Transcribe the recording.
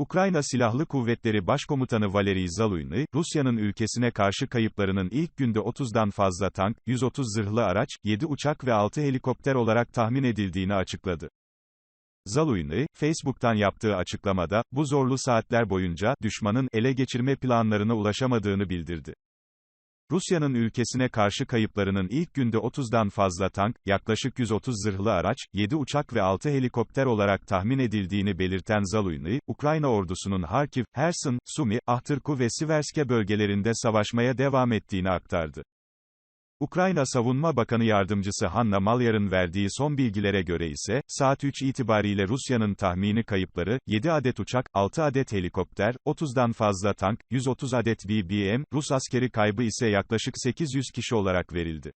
Ukrayna Silahlı Kuvvetleri Başkomutanı Valery Zaluyny, Rusya'nın ülkesine karşı kayıplarının ilk günde 30'dan fazla tank, 130 zırhlı araç, 7 uçak ve 6 helikopter olarak tahmin edildiğini açıkladı. Zaluyny, Facebook'tan yaptığı açıklamada, bu zorlu saatler boyunca, düşmanın, ele geçirme planlarına ulaşamadığını bildirdi. Rusya'nın ülkesine karşı kayıplarının ilk günde 30'dan fazla tank, yaklaşık 130 zırhlı araç, 7 uçak ve 6 helikopter olarak tahmin edildiğini belirten Zaluyny, Ukrayna ordusunun Harkiv, Herson, Sumi, Ahtirku ve Siverske bölgelerinde savaşmaya devam ettiğini aktardı. Ukrayna Savunma Bakanı Yardımcısı Hanna Malyar'ın verdiği son bilgilere göre ise, saat 3 itibariyle Rusya'nın tahmini kayıpları, 7 adet uçak, 6 adet helikopter, 30'dan fazla tank, 130 adet BBM, Rus askeri kaybı ise yaklaşık 800 kişi olarak verildi.